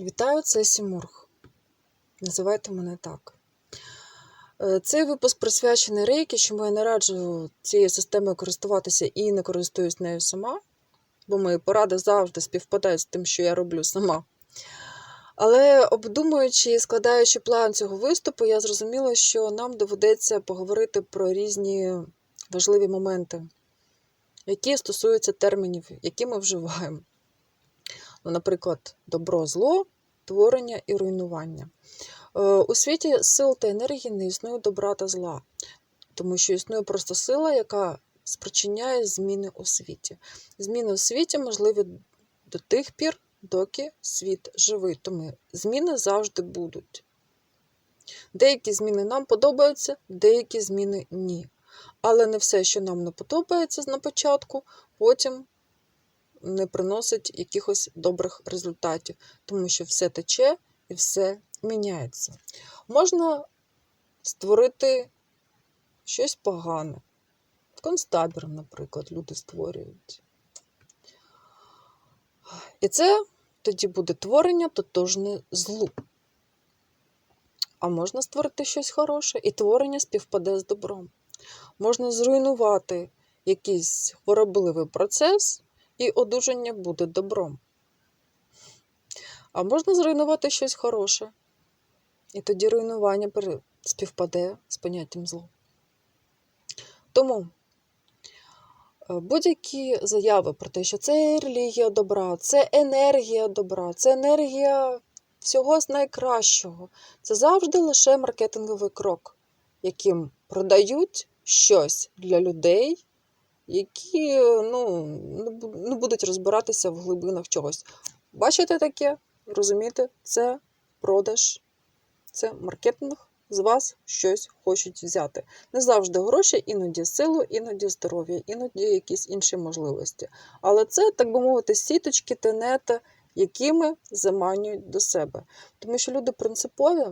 Вітаю, це Сімург. Називайте мене так. Е, Цей випуск присвячений рейки, чому я не раджу цією системою користуватися і не користуюсь нею сама, бо мої поради завжди співпадають з тим, що я роблю сама. Але обдумуючи і складаючи план цього виступу, я зрозуміла, що нам доведеться поговорити про різні важливі моменти, які стосуються термінів, які ми вживаємо. Ну, наприклад, добро, зло, творення і руйнування. Е, У світі сил та енергії не існує добра та зла, тому що існує просто сила, яка спричиняє зміни у світі. Зміни у світі можливі до тих пір, доки світ живий. Тому зміни завжди будуть. Деякі зміни нам подобаються, деякі зміни ні. Але не все, що нам не подобається на початку, потім не приносить якихось добрих результатів, тому що все тече і все міняється. Можна створити щось погане. Концтабір, наприклад, люди створюють. І це тоді буде творення тотожне злу. А можна створити щось хороше, і творення співпаде з добром. Можна зруйнувати якийсь хворобливий процес, і одужання буде добром. А можна зруйнувати щось хороше, і тоді руйнування співпаде з поняттям зло. Тому е, будь-які заяви про те, що це релігія добра, це енергія добра, це енергія всього з найкращого, це завжди лише маркетинговий крок, яким продають щось для людей, які ну, не будуть розбиратися в глибинах чогось. Бачите таке? Розумієте? Це продаж, це маркетинг. З вас щось хочуть взяти. Не завжди гроші, іноді силу, іноді здоров'я, іноді якісь інші можливості. Але це, так би мовити, сіточки, тенета, якими заманюють до себе. Тому що люди принципові,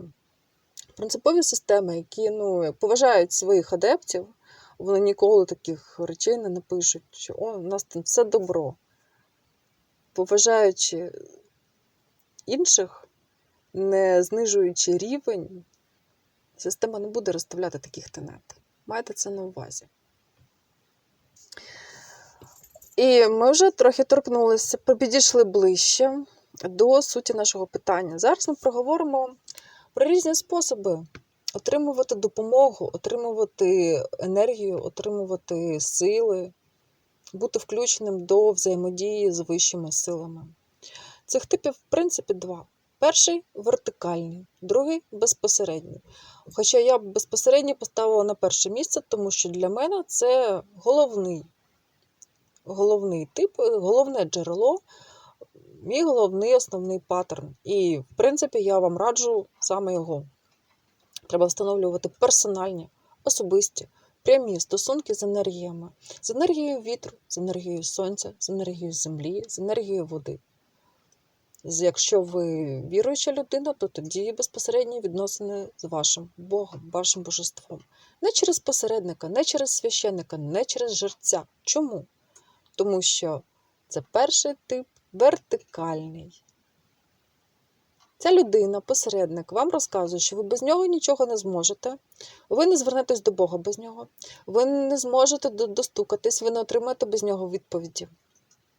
принципові системи, які ну, поважають своїх адептів, вони ніколи таких речей не напишуть, що о, у нас там все добро. Поважаючи інших, не знижуючи рівень, система не буде розставляти таких тенет. Майте це на увазі. І ми вже трохи торкнулися, підійшли ближче до суті нашого питання. Зараз ми проговоримо про різні способи отримувати допомогу, отримувати енергію, отримувати сили, бути включеним до взаємодії з вищими силами. Цих типів, в принципі, два. Перший вертикальний, другий безпосередній. Хоча я б безпосередньо поставила на перше місце, тому що для мене це головний, головний тип, головне джерело, мій головний основний паттерн. І, в принципі, я вам раджу саме його. Треба встановлювати персональні, особисті, прямі стосунки з енергіями, з енергією вітру, з енергією сонця, з енергією землі, з енергією води. Якщо ви віруюча людина, то тоді безпосередні відносини з вашим Богом, вашим божеством. Не через посередника, не через священника, не через жерця. Чому? Тому що це перший тип вертикальний. Ця людина, посередник, вам розказує, що ви без нього нічого не зможете. Ви не звернетесь до Бога без нього. Ви не зможете достукатись, ви не отримаєте без нього відповіді.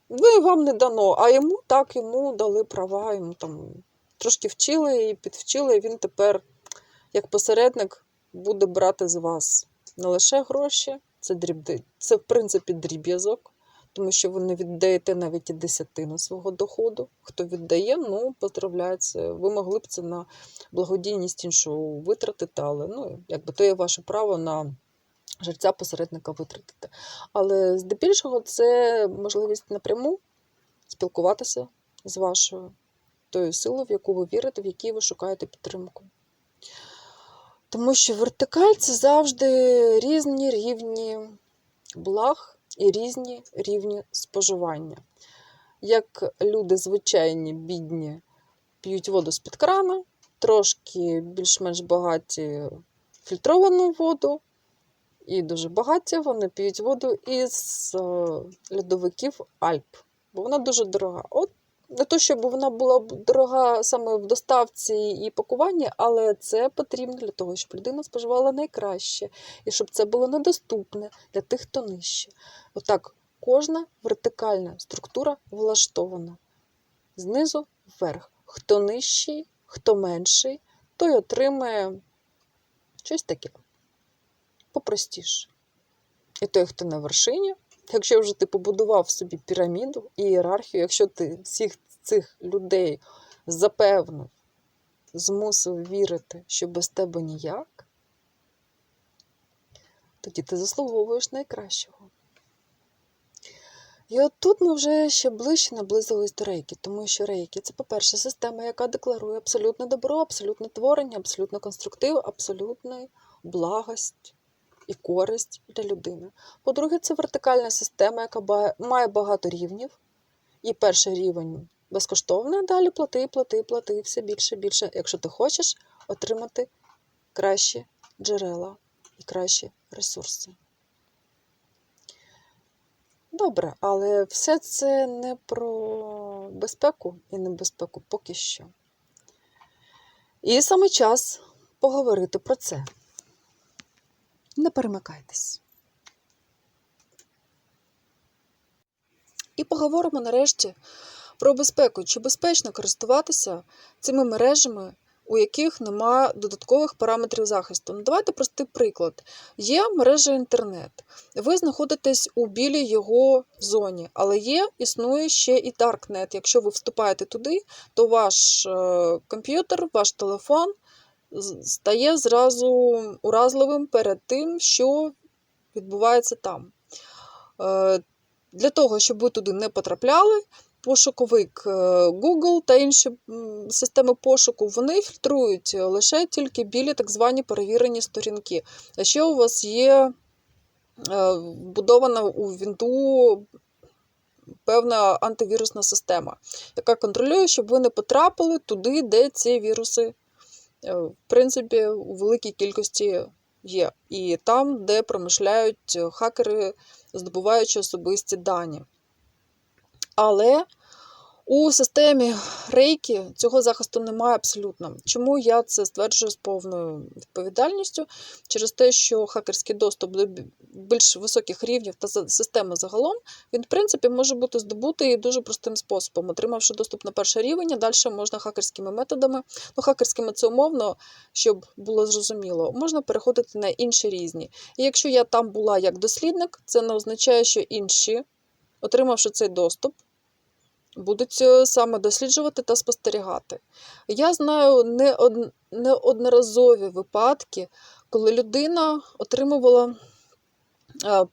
Ви вам не дано, а йому так, йому дали права, йому там трошки вчили і підвчили, і він тепер, як посередник, буде брати з вас не лише гроші, це дріб, це в принципі дріб'язок, тому що ви не віддаєте навіть і десятину свого доходу. Хто віддає, ну поздравляється. Ви могли б це на благодійність іншу витратити, але ну, якби то є ваше право на жерця посередника витратити. Але здебільшого це можливість напряму спілкуватися з вашою тою силою, в яку ви вірите, в якій ви шукаєте підтримку. Тому що вертикаль це завжди різні рівні благ і різні рівні споживання. Як люди звичайні, бідні, п'ють воду з-під крана, трошки більш-менш багаті фільтровану воду, і дуже багаті вони п'ють воду із е, льодовиків Альп, бо вона дуже дорога. От Не то, щоб вона була дорога саме в доставці і пакуванні, але це потрібно для того, щоб людина споживала найкраще і щоб це було недоступне для тих, хто нижче. Отак, кожна вертикальна структура влаштована знизу вверх. Хто нижчий, хто менший, той отримає щось таке попростіше. І той, хто на вершині, якщо вже ти побудував собі піраміду і ієрархію, якщо ти всіх цих людей запевнив, змусив вірити, що без тебе ніяк, тоді ти заслуговуєш найкращого. І от тут ми вже ще ближче наблизились до рейки, тому що рейки це, по-перше, система, яка декларує абсолютне добро, абсолютне творення, абсолютно конструктив, абсолютну благость і користь для людини. По-друге, це вертикальна система, яка має багато рівнів. І перший рівень безкоштовний, далі плати, плати, плати все більше, більше, якщо ти хочеш отримати кращі джерела і кращі ресурси. Добре, але все це не про безпеку і небезпеку поки що. І саме час поговорити про це. Не перемикайтесь. І поговоримо нарешті про безпеку. Чи безпечно користуватися цими мережами, у яких немає додаткових параметрів захисту? Ну, давайте простий приклад. Є мережа інтернет. Ви знаходитесь у білій його зоні, але є, існує ще і Darknet. Якщо ви вступаєте туди, то ваш е, комп'ютер, ваш телефон стає зразу уразливим перед тим, що відбувається там. Е, Для того, щоб ви туди не потрапляли, пошуковик е, Google та інші системи пошуку вони фільтрують лише тільки білі так звані перевірені сторінки. А ще у вас є е, вбудована у Вінду певна антивірусна система, яка контролює, щоб ви не потрапили туди, де ці віруси, в принципі, у великій кількості є. І там, де промишляють хакери, здобуваючи особисті дані. Але у системі рейки цього захисту немає абсолютно. Чому я це стверджую з повною відповідальністю? Через те, що хакерський доступ до більш високих рівнів та системи загалом, він, в принципі, може бути здобутий дуже простим способом. Отримавши доступ на перший рівень, далі можна хакерськими методами, ну, хакерськими це умовно, щоб було зрозуміло, можна переходити на інші різні. І якщо я там була як дослідник, це не означає, що інші, отримавши цей доступ, будуть е, саме досліджувати та спостерігати. Я знаю неодноразові випадки, коли людина отримувала е,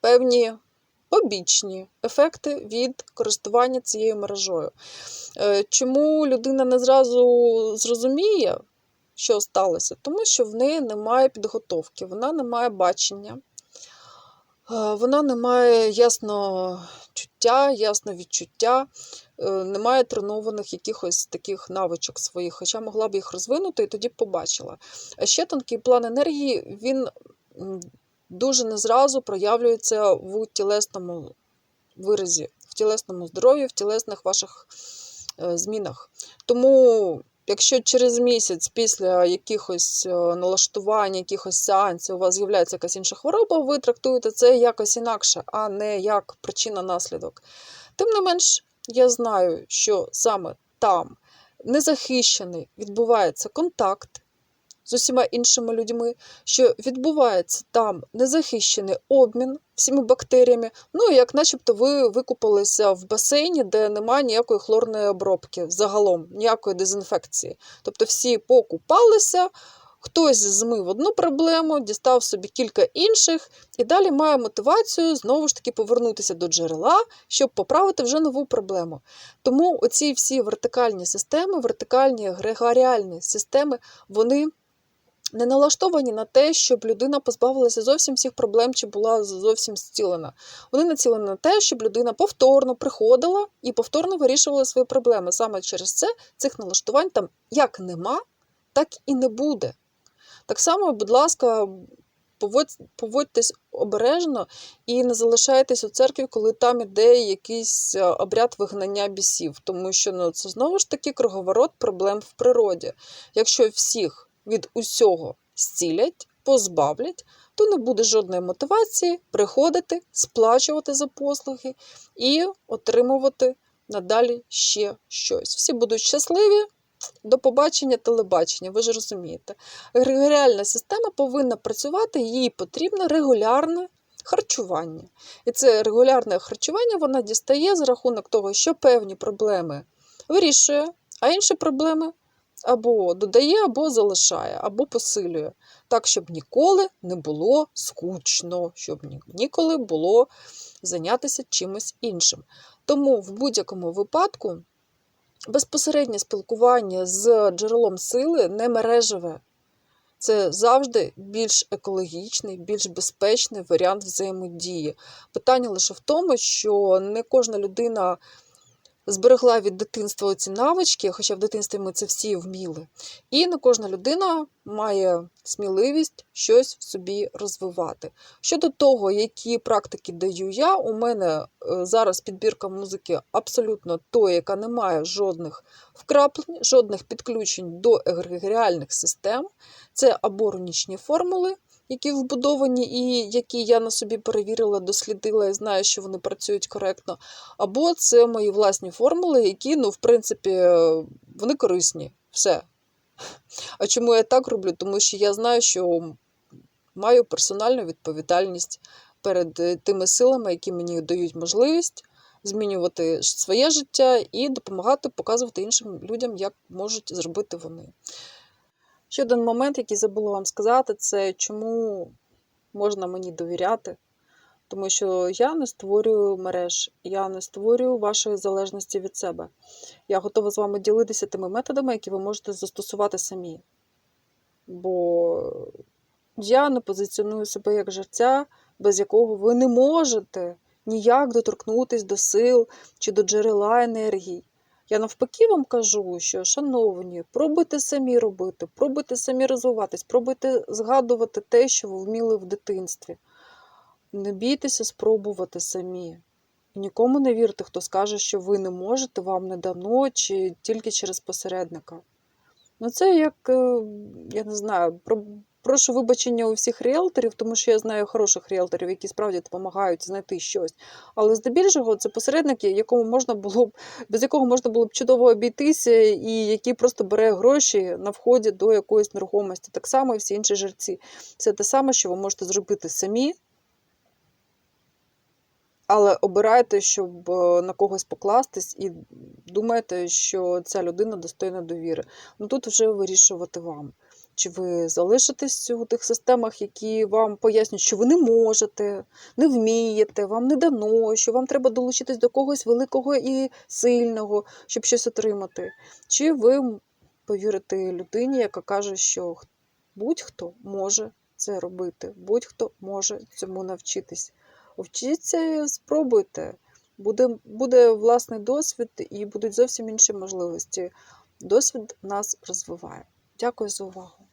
певні побічні ефекти від користування цією мережою. Е, Чому людина не зразу зрозуміє, що сталося? Тому що в неї немає підготовки, вона не має бачення. Вона не має ясно ясно відчуття, е, немає тренованих якихось таких навичок своїх, хоча могла б їх розвинути і тоді б побачила. А ще тонкий план енергії він дуже не зразу проявлюється в тілесному виразі, в тілесному здоров'ї, в тілесних ваших е, змінах. Тому, якщо через місяць після якихось е, налаштувань, якихось сеансів у вас з'являється якась інша хвороба, ви трактуєте це якось інакше, а не як причина-наслідок. Тим не менш, я знаю, що саме там незахищений відбувається контакт з усіма іншими людьми, що відбувається там незахищений обмін всіми бактеріями. Ну, як начебто ви викупалися в басейні, де немає ніякої хлорної обробки загалом, ніякої дезінфекції. Тобто всі покупалися, хтось змив одну проблему, дістав собі кілька інших, і далі має мотивацію знову ж таки повернутися до джерела, щоб поправити вже нову проблему. Тому оці всі вертикальні системи, вертикальні егрегоріальні системи, вони не налаштовані на те, щоб людина позбавилася зовсім всіх проблем чи була зовсім зцілена. Вони націлені на те, щоб людина повторно приходила і повторно вирішувала свої проблеми. Саме через це цих налаштувань там як нема, так і не буде. Так само, будь ласка, поводьтесь обережно і не залишайтесь у церкві, коли там іде якийсь е, обряд вигнання бісів, тому що ну, це знову ж таки круговорот проблем в природі. Якщо всіх від усього зцілять, позбавлять, то не буде жодної мотивації приходити, сплачувати за послуги і отримувати надалі ще щось. Всі будуть щасливі. До побачення телебачення, ви ж розумієте. Егрегоріальна система повинна працювати, їй потрібно регулярне харчування. І це регулярне харчування вона дістає за рахунок того, що певні проблеми вирішує, а інші проблеми або додає, або залишає, або посилює. Так, щоб ніколи не було скучно, щоб ніколи було зайнятися чимось іншим. Тому в будь-якому випадку безпосереднє спілкування з джерелом сили не мережеве. Це завжди більш екологічний, більш безпечний варіант взаємодії. Питання лише в тому, що не кожна людина зберегла від дитинства ці навички, хоча в дитинстві ми це всі вміли. І не кожна людина має сміливість щось в собі розвивати. Щодо того, які практики даю я, у мене е, зараз підбірка музики абсолютно тої, яка не має жодних вкраплень, жодних підключень до егрегоріальних систем. Це або рунічні формули, які вбудовані і які я на собі перевірила, дослідила і знаю, що вони працюють коректно. Або це мої власні формули, які, ну, в принципі, е, вони корисні. Все. А чому я так роблю? Тому що я знаю, що маю персональну відповідальність перед е, тими силами, які мені дають можливість змінювати своє життя і допомагати показувати іншим людям, як можуть зробити вони. Ще один момент, який забула вам сказати, це чому можна мені довіряти. Тому що я не створюю мереж, я не створюю вашої залежності від себе. Я готова з вами ділитися тими методами, які ви можете застосувати самі. Бо я не позиціоную себе як жерця, без якого ви не можете ніяк доторкнутися до сил чи до джерела енергії. Я навпаки вам кажу, що, шановні, пробуйте самі робити, пробуйте самі розвиватись, пробуйте згадувати те, що ви вміли в дитинстві. Не бійтеся спробувати самі. Нікому не вірте, хто скаже, що ви не можете, вам не дано, чи тільки через посередника. Ну, це як, е, я не знаю, прошу вибачення у всіх ріелторів, тому що я знаю хороших ріелторів, які справді допомагають знайти щось. Але здебільшого це посередники, якому можна було б, без якого можна було б чудово обійтися, і який просто бере гроші на вході до якоїсь нерухомості. Так само і всі інші жерці. Це те саме, що ви можете зробити самі. Але обирайте, щоб е, на когось покластись, і думаєте, що ця людина достойна довіри. Ну тут вже вирішувати вам. Чи ви залишитесь у тих системах, які вам пояснюють, що ви не можете, не вмієте, вам не дано, що вам треба долучитись до когось великого і сильного, щоб щось отримати. Чи ви повірите людині, яка каже, що будь-хто може це робити, будь-хто може цьому навчитись. Вчіться, спробуйте. Буде, буде власний досвід і будуть зовсім інші можливості. Досвід нас розвиває. Дякую за увагу.